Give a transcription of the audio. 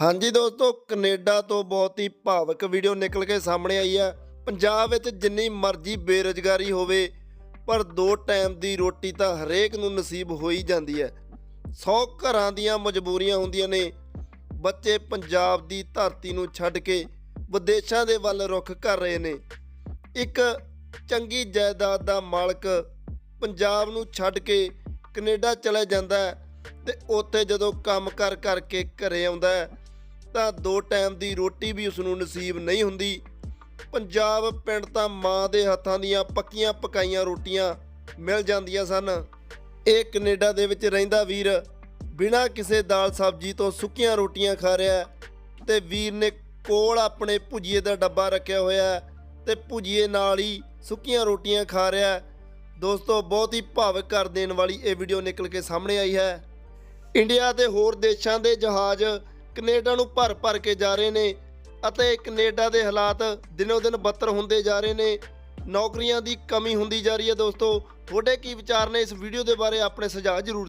ਹਾਂਜੀ ਦੋਸਤੋ, ਕੈਨੇਡਾ ਤੋਂ ਬਹੁਤ ਹੀ ਭਾਵਕ ਵੀਡੀਓ ਨਿਕਲ ਕੇ ਸਾਹਮਣੇ ਆਈ ਹੈ ਪੰਜਾਬ ਵਿੱਚ ਜਿੰਨੀ ਮਰਜ਼ੀ ਬੇਰੁਜ਼ਗਾਰੀ ਹੋਵੇ, ਪਰ ਦੋ ਟਾਈਮ ਦੀ ਰੋਟੀ ਤਾਂ ਹਰੇਕ ਨੂੰ ਨਸੀਬ ਹੋ ਹੀ ਜਾਂਦੀ ਹੈ। 100 ਘਰਾਂ ਦੀਆਂ ਮਜਬੂਰੀਆਂ ਹੁੰਦੀਆਂ ਨੇ। ਬੱਚੇ ਪੰਜਾਬ ਦੀ ਧਰਤੀ ਨੂੰ ਛੱਡ ਕੇ ਵਿਦੇਸ਼ਾਂ ਦੇ ਵੱਲ ਰੁਖ ਕਰ ਰਹੇ ਨੇ। ਇੱਕ ਚੰਗੀ ਜਾਇਦਾਦ ਦਾ ਮਾਲਕ ਪੰਜਾਬ ਨੂੰ ਛੱਡ ਕੇ ਕੈਨੇਡਾ ਚਲਾ ਜਾਂਦਾ ਹੈ ਤੇ ਉੱਥੇ ਜਦੋਂ ਕੰਮ ਕਰ ਕਰਕੇ ਘਰੇ ਆਉਂਦਾ ਹੈ ਤਾਂ ਦੋ ਟਾਈਮ ਦੀ ਰੋਟੀ ਵੀ ਉਸ ਨੂੰ ਨਸੀਬ ਨਹੀਂ ਹੁੰਦੀ। ਪੰਜਾਬ ਪਿੰਡ ਤਾਂ ਮਾਂ ਦੇ ਹੱਥਾਂ ਦੀਆਂ ਪੱਕੀਆਂ ਪਕਾਈਆਂ ਰੋਟੀਆਂ ਮਿਲ ਜਾਂਦੀਆਂ ਸਨ। ਇਹ ਕੈਨੇਡਾ ਦੇ ਵਿੱਚ ਰਹਿੰਦਾ ਵੀਰ ਬਿਨਾਂ ਕਿਸੇ ਦਾਲ ਸਬਜ਼ੀ ਤੋਂ ਸੁੱਕੀਆਂ ਰੋਟੀਆਂ ਖਾ ਰਿਹਾ ਹੈ ਤੇ ਵੀਰ ਨੇ ਕੋਲ ਆਪਣੇ ਭੁਜੀਏ ਦਾ ਡੱਬਾ ਰੱਖਿਆ ਹੋਇਆ ਹੈ ਤੇ ਭੁਜੀਏ ਨਾਲ ਹੀ ਸੁੱਕੀਆਂ ਰੋਟੀਆਂ ਖਾ ਰਿਹਾ ਦੋਸਤੋ, ਬਹੁਤ ਹੀ ਭਾਵਕ ਕਰ ਦੇਣ ਵਾਲੀ ਇਹ ਵੀਡੀਓ ਨਿਕਲ ਕੇ ਸਾਹਮਣੇ ਆਈ ਹੈ। ਇੰਡੀਆ ਤੇ ਹੋਰ ਦੇਸ਼ਾਂ ਦੇ ਜਹਾਜ਼ ਕੈਨੇਡਾ ਨੂੰ ਭਰ ਭਰ ਕੇ ਜਾ ਰਹੇ ਨੇ ਅਤੇ ਕੈਨੇਡਾ ਦੇ ਹਾਲਾਤ ਦਿਨੋ ਦਿਨ ਬੱਤਰ ਹੁੰਦੇ ਜਾ ਰਹੇ ਨੇ। ਨੌਕਰੀਆਂ ਦੀ ਕਮੀ ਹੁੰਦੀ ਜਾ ਰਹੀ ਹੈ ਦੋਸਤੋ। ਤੁਹਾਡੇ ਕੀ ਵਿਚਾਰ ਨੇ? ਇਸ ਵੀਡੀਓ ਦੇ ਬਾਰੇ ਆਪਣੇ ਸੁਝਾਅ ਜ਼ਰੂਰ